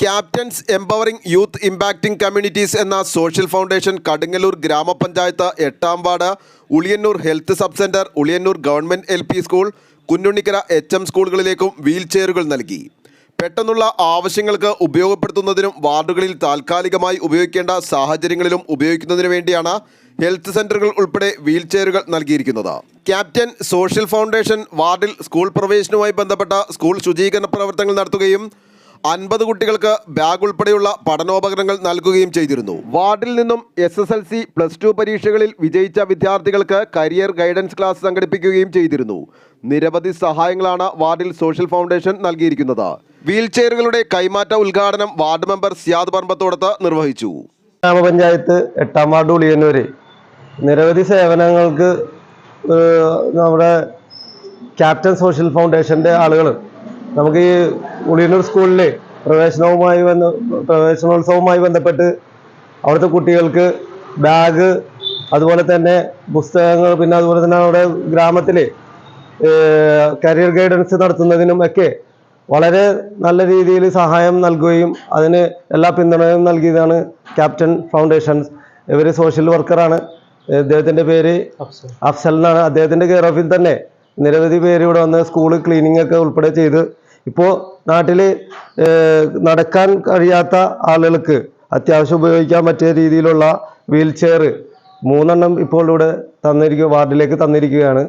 Captains empowering youth impacting communities എന്ന social foundation Kadungalloor ഗ്രാമപഞ്ചായത്ത് എട്ടാം ward Uliyannoor health sub centre Uliyannoor government L school Kunnukkara H M സ്കൂളുകളിലേക്കും wheel ചെയറുകൾ നൽകി. പെട്ടെന്നുള്ള ആവശ്യങ്ങൾക്ക് ഉപയോഗപ്പെടുത്തുന്നതിനും വാർഡുകളിൽ താൽക്കാലികമായി ഉപയോഗിക്കേണ്ട സാഹചര്യങ്ങളിലും ഉപയോഗിക്കുന്നതിനു വേണ്ടിയാണ് ഹെൽത്ത് സെന്ററുകൾ ഉൾപ്പെടെ വീൽ ചെയറുകൾ നൽകിയിരിക്കുന്നത്. ക്യാപ്റ്റൻ സോഷ്യൽ ഫൗണ്ടേഷൻ വാർഡിൽ സ്കൂൾ പ്രവേശനവുമായി ബന്ധപ്പെട്ട സ്കൂൾ ശുചീകരണ പ്രവർത്തനങ്ങൾ നടത്തുകയും അൻപത് കുട്ടികൾക്ക് ബാഗ് ഉൾപ്പെടെയുള്ള പഠനോപകരണങ്ങൾ നൽകുകയും ചെയ്തിരുന്നു. വാർഡിൽ നിന്നും S S L C plus two പരീക്ഷകളിൽ വിജയിച്ച വിദ്യാർത്ഥികൾക്ക് കരിയർ ഗൈഡൻസ് ക്ലാസ് സംഘടിപ്പിക്കുകയും ചെയ്തിരുന്നു. നിരവധി സഹായങ്ങളാണ് വാർഡിൽ സോഷ്യൽ ഫൗണ്ടേഷൻ നൽകിയിരിക്കുന്നത്. വീൽ ചെയറുകളുടെ കൈമാറ്റ ഉദ്ഘാടനം വാർഡ് മെമ്പർ സിയാദ് പറമ്പത്തോടത്ത് നിർവഹിച്ചു. ഗ്രാമപഞ്ചായത്ത് എട്ടാം വാർഡ് ഉളിയന്നൂര്. നിരവധി സേവനങ്ങൾക്ക് നമ്മുടെ ക്യാപ്റ്റൻ സോഷ്യൽ ഫൗണ്ടേഷന്റെ ആളുകൾ നമുക്ക് ഈ ഉളിയന്നൂർ സ്കൂളിലെ പ്രവേശനവുമായി ബന്ധ പ്രവേശനോത്സവവുമായി ബന്ധപ്പെട്ട് അവിടുത്തെ കുട്ടികൾക്ക് ബാഗ് അതുപോലെ തന്നെ പുസ്തകങ്ങൾ പിന്നെ അതുപോലെ തന്നെ അവിടെ ഗ്രാമത്തിലെ കരിയർ ഗൈഡൻസ് നടത്തുന്നതിനും ഒക്കെ വളരെ നല്ല രീതിയിൽ സഹായം നൽകുകയും അതിന് എല്ലാ പിന്തുണയും നൽകിയതാണ് ക്യാപ്റ്റൻ ഫൗണ്ടേഷൻസ്. ഇവർ സോഷ്യൽ വർക്കറാണ് അദ്ദേഹത്തിന്റെ പേര് അഫ്സൽ. എന്നാണ്. അദ്ദേഹത്തിന്റെ കെയർ ഓഫിൽ തന്നെ നിരവധി പേര് ഇവിടെ വന്ന് സ്കൂൾ ക്ലീനിങ് ഒക്കെ ഉൾപ്പെടെ ചെയ്ത് ഇപ്പോൾ നാട്ടിൽ നടക്കാൻ കഴിയാത്ത ആളുകൾക്ക് അത്യാവശ്യം ഉപയോഗിക്കാൻ പറ്റിയ രീതിയിലുള്ള വീൽ ചെയർ മൂന്നെണ്ണം ഇപ്പോൾ ഇവിടെ തന്നിരിക്കുക വാർഡിലേക്ക് തന്നിരിക്കുകയാണ്.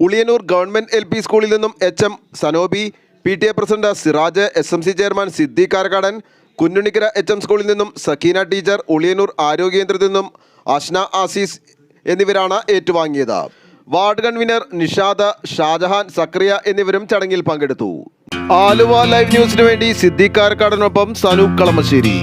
ഉളിയനൂർ ഗവൺമെന്റ് എൽ പി സ്കൂളിൽ നിന്നും H M Sanobi P T A president Siraj S M C chairman Siddhi Karakkadan Kunjunikkara H M സ്കൂളിൽ നിന്നും സക്കീന ടീച്ചർ ഉളിയനൂർ ആരോഗ്യ കേന്ദ്രത്തിൽ നിന്നും അഷ്ന ആസീസ് എന്നിവരാണ് ഏറ്റുവാങ്ങിയത്. വാർഡ് കൺവീനർ നിഷാദ ഷാജഹാൻ സക്രിയ എന്നിവരും ചടങ്ങിൽ പങ്കെടുത്തു. ആലുവ ലൈവ് ന്യൂസിനു വേണ്ടി സിദ്ദീഖ് കാരക്കാടനൊപ്പം സനൂപ് കളമശ്ശേരി.